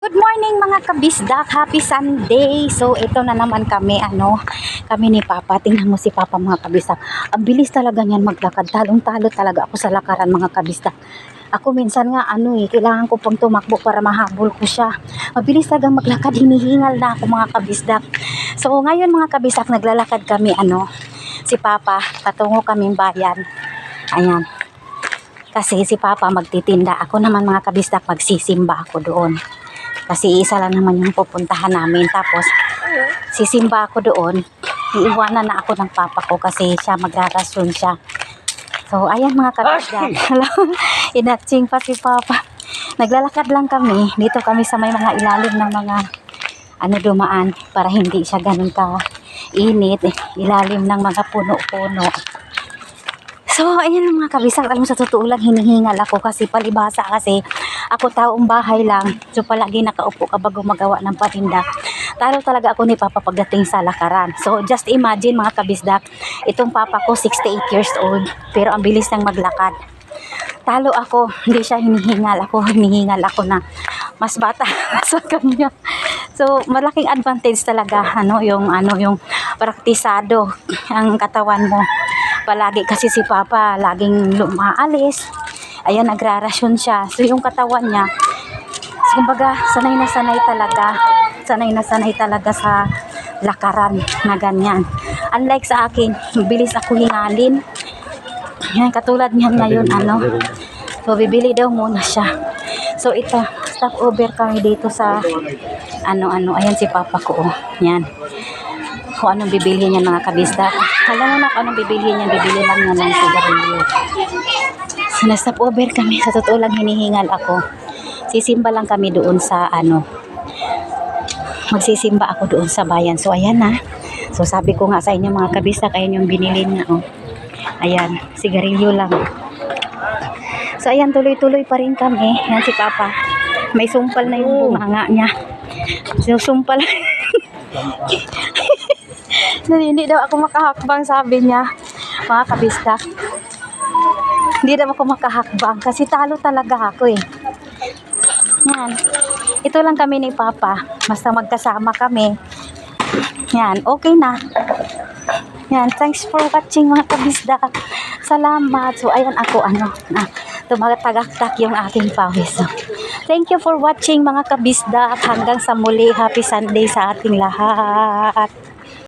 Good morning mga kabisdak, happy Sunday. So ito na naman kami, ano, kami ni Papa. Tingnan mo si Papa mga kabisdak. Ang bilis talaga niyan maglakad. Talong-talo talaga ako sa lakaran mga kabisdak. Ako minsan nga ano eh, kailangan ko pang tumakbo para mahabol ko siya. Mabilis talaga maglakad, hinihingal na ako mga kabisdak. So ngayon mga kabisdak, naglalakad kami ano, si Papa, patungo kaming bayan. Ayan. Kasi si Papa magtitinda. Ako naman mga kabisdak, magsisimba ako doon. Kasi isa lang naman yung pupuntahan namin. Tapos, sisimba ako doon. Iiwanan na ako ng papa ko kasi siya magrarasyon siya. So, ayan mga. Hello. Inatsing pa si papa. Naglalakad lang kami. Dito kami sa may mga ilalim ng mga ano dumaan para hindi siya ganun ka init. Ilalim ng mga puno-puno. So, ayan mga kabisag. Alam mo, sa totoo lang, hinihingal ako kasi palibasa kasi ako taong bahay lang. So, palagi nakaupo ka bago magawa ng patinda. Talo talaga ako ni Papa pagdating sa lakaran. So, just imagine mga kabisdak, itong Papa ko, 68 years old. Pero ang bilis nang maglakad. Talo ako, hindi siya hinihingal ako, hinihingal ako na mas bata sa kanya. So, malaking advantage talaga ano yung ano yung praktisado ang katawan mo. Palagi kasi si Papa laging lumaalis. Ayan nagrarasyon siya. So yung katawan niya so, kumbaga sanay na sanay talaga. Sanay na sanay talaga sa lakaran na ganyan. Unlike sa akin, bilis ako hingalin. Yan, katulad niyan ngayon, ano. So, bibili daw muna siya. So, ito, stop over kami dito sa, ano-ano, ayan si Papa ko, oh. Yan. Kung anong bibilhin niya mga kabista. Alam mo na kung anong bibilhin niya, bibili lang niya ng sigarilyo. Na-stop over kami. Sa totoo lang, hinihingal ako. Sisimba lang kami doon sa, ano, magsisimba ako doon sa bayan. So, ayan na. So, sabi ko nga sa inyo mga kabista, ayan yung binili niya, oh. Ayan, sigarilyo lang. So, ayan, tuloy-tuloy pa rin kami. Yan si Papa. May sumpal na yung bunganga niya. So, sumpal. hindi daw ako makahakbang, sabi niya. Mga kabista. Hindi daw ako makahakbang kasi talo talaga ako eh. Yan. Ito lang kami ni Papa. Basta magkasama kami. Yan, okay na. Yan, thanks for watching mga kabisda. Salamat. So, ayan ako, ano, na, tumagatagaktak yung aking pawis. Thank you for watching mga kabisda. At hanggang sa muli, happy Sunday sa ating lahat.